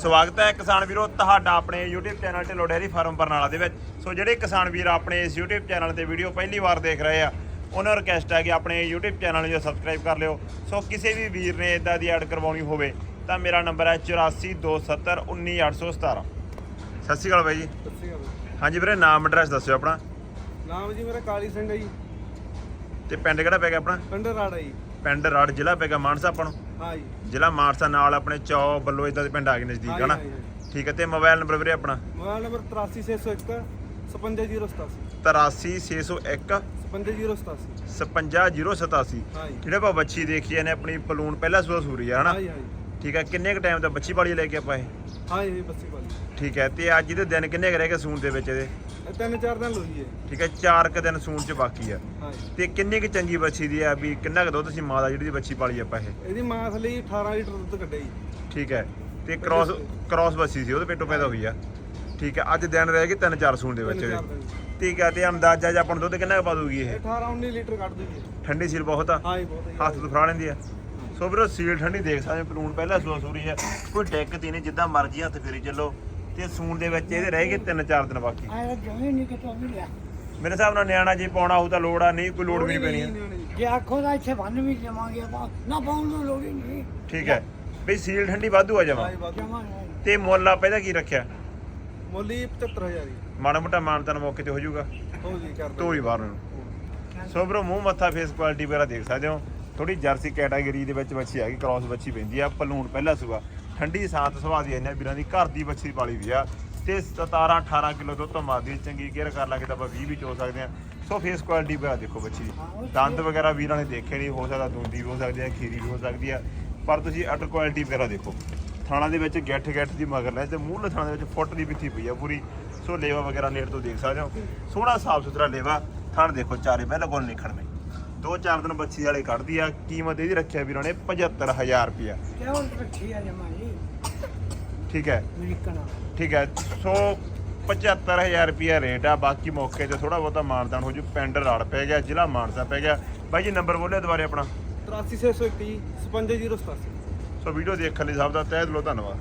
ਸਵਾਗਤ ਹੈ ਕਿਸਾਨ ਵੀਰੋ ਤੁਹਾਡਾ ਆਪਣੇ YouTube channel Dhillon dairy farm Barnala ਦੇ ਵਿੱਚ। ਸੋ ਜਿਹੜੇ ਕਿਸਾਨ ਵੀਰ ਆਪਣੇ ਇਸ YouTube ਚੈਨਲ ਤੇ ਵੀਡੀਓ ਪਹਿਲੀ ਵਾਰ ਦੇਖ ਰਹੇ ਆ ਉਹਨਾਂ ਨੂੰ ਰਿਕਵੈਸਟ ਹੈ ਕਿ ਆਪਣੇ YouTube ਚੈਨਲ ਨੂੰ ਸਬਸਕ੍ਰਾਈਬ ਕਰ ਲਿਓ। ਸੋ ਕਿਸੇ ਵੀ ਵੀਰ ਨੇ ਇਦਾਂ ਦੀ ਐਡ ਕਰਵਾਉਣੀ ਹੋਵੇ ਤਾਂ ਮੇਰਾ ਨੰਬਰ ਹੈ 8427191817 ਸਤਿ ਸ਼੍ਰੀ ਅਕਾਲ ਬਾਈ ਜੀ। ਸਤਿ ਸ਼੍ਰੀ ਅਕਾਲ ਹਾਂਜੀ ਵੀਰੇ ਨਾਮ ਐਡਰੈਸ ਦੱਸਿਓ ਆਪਣਾ। ਨਾਮ ਜੀ ਮੇਰਾ ਕਾਲੀ ਸਿੰਘ ਹੈ ਜੀ। ਤੇ ਪਿੰਡ ਕਿਹੜਾ ਪੈ ਗਿਆ ਆਪਣਾ? ਪਿੰਡ ਰਾੜਾ ਜੀ। ਪਿੰਡ ਰੜ ਜ਼ਿਲ੍ਹਾ ਪੈ ਗਿਆ ਮਾਨਸਾ ਆਪਾਂ ਨੂੰ। ਹਾਂ ਜੀ ਜ਼ਿਲ੍ਹਾ ਮਾਨਸਾ ਨਾਲ ਆਪਣੇ ਚੌ ਬੱਲੋ ਇਦਾਂ ਦੇ ਪਿੰਡ ਆ ਗਏ ਨਜ਼ਦੀਕ ਹਨਾ। ਠੀਕ ਹੈ ਤੇ ਮੋਬਾਈਲ ਨੰਬਰ ਵੀਰੇ ਆਪਣਾ? ਮੋਬਾਈਲ ਨੰਬਰ 83601 55087 83601 55087 55087 ਹਾਂ ਜੀ ਜਿਹੜੇ ਆਪਾਂ ਬੱਚੀ ਦੇਖੀ ਨੇ ਆਪਣੀ ਪਲੂਨ ਪਹਿਲਾ ਸੂਆ ਸੂਰੀ ਆ ਹਨਾ? ਠੀਕ ਹੈ ਕਿੰਨੇ ਕ ਟਾਈਮ ਦਾ ਬੱਚੀ ਵਾਲੀ ਲੈ ਕੇ ਆਪਾਂ ਇਹ? ਹਾਂ ਬੱਸੀ ਵਾਲੀ। ਠੀਕ ਹੈ ਤੇ ਅੱਜ ਦੇ ਦਿਨ ਕਿੰਨੇ ਕੁ ਰਹਿ ਗਏ ਸੂਣ ਦੇ ਵਿੱਚ ਇਹਦੇ? ਇਹ ਤਿੰਨ ਚਾਰ ਦਿਨ ਲੋਈ ਹੈ। ਠੀਕ ਹੈ ਚਾਰ ਕ ਦਿਨ ਸੂਣ ਚ ਬਾਕੀ ਆ। ਤੇ ਕਿੰਨੀ ਕੁ ਚੰਗੀ ਬੱਚੀ ਦੀ ਆ ਵੀ ਕਿੰਨਾ ਕੁ ਦੁੱਧ ਸੀ ਮਾਂ ਦਾ ਜਿਹੜੀ ਦੀ ਬੱਚੀ ਪਾਲੀ ਆਪਾਂ ਇਹ? ਇਹਦੀ ਮਾਂ ਥੱਲੇ 18 ਲੀਟਰ ਦੁੱਧ ਕੱਢਿਆ ਜੀ। ਠੀਕ ਹੈ ਤੇ ਕ੍ਰਾਸ ਕ੍ਰਾਸ ਬੱਚੀ ਸੀ ਉਹਦੇ ਪੇਟੋਂ ਪੈਦਾ ਹੋਈ ਆ। ਠੀਕ ਹੈ ਅੱਜ ਦਿਨ ਰਹਿ ਗਏ ਤਿੰਨ ਚਾਰ ਸੂਣ ਦੇ ਵਿੱਚ ਤਿੰਨ ਚਾਰ ਇਹਦੇ। ਦਿਨ। ਠੀਕ ਹੈ ਤੇ ਅੰਦਾਜ਼ਾ ਜਾਂ ਆਪਾਂ ਨੂੰ ਦੁੱਧ ਕਿੰਨਾ ਕੁ ਪਾ ਦੂਗੀ ਇਹ? ਇਹ 18 19 ਲੀਟਰ ਕੱਢ ਦੂਗੀ। ਠੰਡੀ ਸੀਲ ਬਹੁਤ ਆ। ਹਾਂ ਜੀ ਬਹੁਤ ਹੈ। ਹੱਥ ਤੋਂ ਫੜਾ ਲੈਂਦੀ ਆ। ਸੋ ਵੀਰੋ ਸੀਲ ਠੰਡੀ ਦੇਖ ਸਕਦੇ ਪਲੂਣ ਪਹਿਲਾਂ ਸੂਆ ਸੂਰੀ ਆ ਕੋਈ ਡੈਕ ਤੀ ਨਹੀਂ ਜਿੱਦਾਂ ਮਰਜ਼ੀ ਹੱਥ ਫੇਰੀ ਚੱਲੋ। ਤੇ ਸੂਣ ਦੇ ਵਿੱਚ ਇਹਦੇ ਰਹਿ ਗਏ ਤਿੰਨ ਚਾਰ ਦਿਨ ਬਾਕੀ। ਆਇਆ ਜਮੇ ਨਹੀਂ ਕਿਤੋਂ ਵੀ ਲਿਆ। ਮੇਰੇ ਹਿਸਾਬ ਨਾਲ ਨਿਆਣਾ ਜੇ ਪਾਉਣਾ ਹੋਊ ਤਾਂ ਲੋੜ ਆ ਨਹੀਂ ਕੋਈ ਲੋੜ ਵੀ ਨਹੀਂ ਪੈਣੀ ਆ। ਜੇ ਆਖੋ ਦਾ ਇੱਥੇ ਬੰਨ ਵੀ ਜਮਾਂਗੇ ਆਪਾਂ। ਨਾ ਪਾਉਣ ਨੂੰ ਲੋੜ ਹੀ ਨਹੀਂ। ਠੀਕ ਹੈ। ਬਈ ਸੀਲ ਠੰਡੀ ਵਾਧੂ ਆ। ਜਮਾ। ਤੇ ਮੁੱਲ ਆ ਪਹਿਲਾਂ ਕੀ ਰੱਖਿਆ? ਮੁੱਲ ਹੀ 75000 ਜੀ ਮਾੜਾ ਮੋਟਾ ਮਾਨਤਨ ਮੌਕੇ ਤੇ ਹੋ ਜਾਊਗਾ। ਹੋ ਜੀ ਕਰ ਤੋਰੀ ਬਾਹਰ ਨੂੰ। ਮੂੰਹ ਮੱਥਾ ਫੇਸ ਕੁਆਲਿਟੀ ਵਗੈਰਾ ਦੇਖ ਸਕਦੇ ਹੋ। ਥੋੜੀ ਜਰਸੀ ਕੈਟਾਗਰੀ ਦੇ ਵਿੱਚ ਬੱਚੀ ਹੈਗੀ ਕ੍ਰਾਸ ਬੱਚੀ ਪੈਂਦੀ ਆ ਪਲੂਣ ਪਹਿਲਾ ਸੂਆ। ਠੰਡੀ ਸਾਤ ਸੁਭਾਅ ਦੀ ਇਹਨਾਂ ਵੀਰਾਂ ਦੀ ਘਰ ਦੀ ਬੱਛੀ ਪਾਲੀ ਵੀ ਆ। ਤੇ 17 18 ਕਿਲੋ ਦੁੱਧ ਤੋਂ ਮਾਰਦੀ ਚੰਗੀ ਕੇਅਰ ਕਰ ਲਾਂਗੇ ਤਾਂ ਆਪਾਂ 20 ਵੀ ਚੋ ਸਕਦੇ ਆ ਸੋ ਫੇਸ ਕੁਆਲਿਟੀ ਵਗੈਰਾ ਦੇਖੋ ਬੱਚੀ ਦੀ। ਦੰਦ ਵਗੈਰਾ ਵੀਰਾਂ ਨੇ ਦੇਖੇ ਨਹੀਂ, ਹੋ ਸਕਦਾ ਦੁੰਦੀ ਵੀ ਹੋ ਸਕਦੀ ਆ, ਖੀਰੀ ਵੀ ਹੋ ਸਕਦੀ ਆ। ਪਰ ਤੁਸੀਂ ਅਟਰ ਕੁਆਲਿਟੀ ਵਗੈਰਾ ਦੇਖੋ। ਥਾਣਾ ਦੇ ਵਿੱਚ ਗੱਠ ਗੱਠ ਦੀ ਮਗਰ ਲੈ ਤੇ ਮੂੰਹ ਥਾਣਾ ਦੇ ਵਿੱਚ ਫੁੱਟ ਦੀ ਪਿੱਥੀ ਪਈ ਆ ਪੂਰੀ। ਸੋ ਲੇਵਾ ਵਗੈਰਾ ਨੇੜ ਤੋਂ ਦੇਖ ਸਕਦੇ ਹੋ। ਸੋਹਣਾ ਸਾਫ਼ ਸੁਥਰਾ ਲੇਵਾ। ਥਣ ਦੇਖੋ ਚਾਰੇ ਬਿਲਕੁਲ ਨਹੀਂ ਖੜਵੇਂ ਦੋ ਚਾਰ ਦਿਨ ਬੱਚੀ ਵਾਲੇ ਕੱਢਦੀ ਆ। ਕੀਮਤ ਇਹਦੀ ਰੱਖਿਆ ਵੀਰਾਂ ਨੇ 75000 ਰੁਪਿਆ ਕਿਉਂ ਰੱਖੀ ਆ ਜਮਾ ਜੀ? ਠੀਕ ਹੈ। ਅਮਰੀਕਨ ਠੀਕ ਹੈ ਸੋ 75000 ਰੁਪਿਆ ਰੇਟ ਆ ਬਾਕੀ ਮੌਕੇ ਤੇ ਥੋੜਾ ਬਹੁਤਾ ਮਾਨਦਾਨ ਹੋ ਜੂ ਪਿੰਡ ਰੜ ਪੈ ਗਿਆ ਜ਼ਿਲ੍ਹਾ ਮਾਨਸਾ ਪੈ ਗਿਆ। ਬਾਈ ਜੀ ਨੰਬਰ ਬੋਲਿਓ ਦੁਬਾਰੇ ਆਪਣਾ। 83601 ਜੀ 55087 ਸੋ ਵੀਡੀਓ ਦੇਖਣ ਲਈ ਸਭ ਦਾ ਤਹਿ ਦਿਲੋਂ ਧੰਨਵਾਦ।